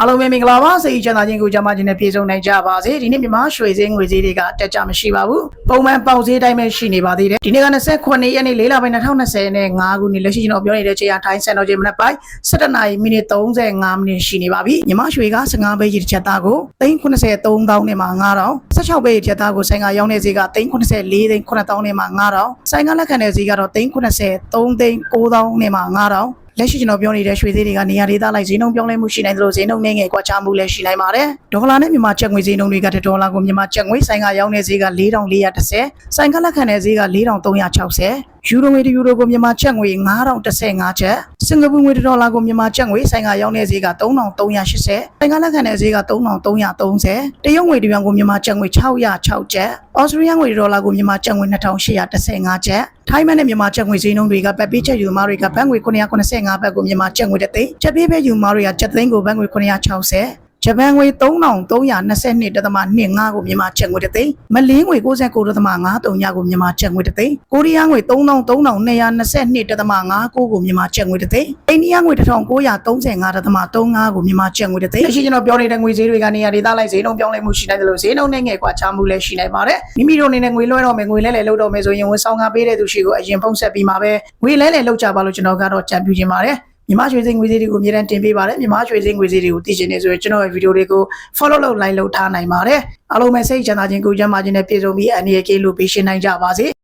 အားလုံးပဲမင်္ဂလာပါစိတ်ချမ်းသာခြင်းကိုကြမှာခြင်းနဲ့ပြည့်စုံနိုင်ကြပါစေဒီနေ့မြန်မာရွှေစင်းငွေစည်းတွေကတက်ကြမရှိပါဘူးပုံမှန်ပေါက်စည်းတိုင်းပဲရှိနေပါသေးတယ်ဒီနေ့က29ရက်နေ့၄လပိုင်း2020နဲ့5ခုနှစ်လက်ရှိကျွန်တော်ပြောနေတဲ့ချိန်အားထိုင်းစံတော်ချိန်မနက်ပိုင်း17နာရီမိနစ်35မိနစ်ရှိနေပါပြီမြန်မာရွှေက15ပဲကြီးတစ်ချက်သားကို393,000နဲ့မှ9000 16ပဲကြီးတစ်ချက်သားကိုဆိုင်ကရောင်းတဲ့ဈေးက394သိန်း9000နဲ့မှ9000ဆိုင်ကလက်ခံတဲ့ဈေးကတော့393သိန်း9000နဲ့မှ9000 လက်ရှိကျွန်တော်ပြောနေတဲ့ရွှေသေးတွေကနေရာဒေသလိုက်ဈေးနှုန်းပြောင်းလဲမှုရှိနိုင်သလိုဈေးနှုန်းနှင်းငယ်ကွာခြားမှုလည်းရှိနိုင်ပါတယ်။ဒေါ်လာနဲ့မြန်မာကျပ်ငွေဈေးနှုန်းတွေကဒေါ်လာကိုမြန်မာကျပ်ငွေဆိုင်ကရောင်းတဲ့ဈေးက4430ဆိုင်ကလက်ခံတဲ့ဈေးက4360ယူရိုငွေတစ်ယူရိုကိုမြန်မာကျပ်ငွေ9015ကျပ် စင်ကာပူငွေတစ်ဒေါ်လာကိုမြန်မာကျပ်ငွေဆိုင်ကရောင်းတဲ့ဈေးက3380ဆိုင်ကလက်ခံတဲ့ဈေးက3330တရုတ်ငွေတစ်ပြောင်းကိုမြန်မာကျပ်ငွေ606ကျပ်ဩစတြေးလျငွေတစ်ဒေါ်လာကိုမြန်မာကျပ်ငွေ2815ကျပ်ထိုင်းမန်နဲ့မြန်မာကျပ်ငွေဈေးနှုန်းတွေကပတ်ပေးချက်ယူမာတွေကဘတ်ငွေ985ဘတ်ကိုမြန်မာကျပ်ငွေတစ်သိန်းချက်ပြေးပဲယူမာတွေကကျပ်သိန်းကိုဘတ်ငွေ960 ဂျပန်ငွေ3322တသမ25ကိုမြန်မာကျပ်ငွေတစ်သိန်းမလေးငွေ69တသမ53ညကိုမြန်မာကျပ်ငွေတစ်သိန်းကိုရီးယားငွေ3222တသမ59ကိုမြန်မာကျပ်ငွေတစ်သိန်းအိန္ဒိယငွေ1935တသမ35ကိုမြန်မာကျပ်ငွေတစ်သိန်းရှိကျွန်တော်ပြောနေတဲ့ငွေဈေးတွေကနေရာဒေသလိုက်ဈေးနှုန်းပြောင်းလဲမှုရှိနိုင်တယ်လို့ဈေးနှုန်းနဲ့ငယ်ကွာခြားမှုလည်းရှိနိုင်ပါတယ်မိမိတို့အနေနဲ့ငွေလွှဲတော့မယ်ငွေလဲလဲလုပ်တော့မယ်ဆိုရင်ဝန်ဆောင်ကားပေးတဲ့သူရှိကိုအရင်ဖုန်းဆက်ပြီးမှာပဲငွေလဲလဲလုပ်ကြပါလို့ကျွန်တော်ကတော့ကြံပြူခြင်းပါတယ် မြမရွှေစင်းငွေစည်းတွေကိုအမြဲတမ်းတင်ပေးပါတယ်မြမရွှေစင်းငွေစည်းတွေကိုသိချင်နေဆိုရင်ကျွန်တော်ရဲ့ဗီဒီယိုတွေကို follow လုပ် like လုပ်ထားနိုင်ပါတယ်အားလုံးပဲစိတ်ချမ်းသာခြင်းကိုယ်ကျန်းမာခြင်းနဲ့ပြည့်စုံပြီးအနေရကင်းလို့ပေးရှင်းနိုင်ကြပါစေ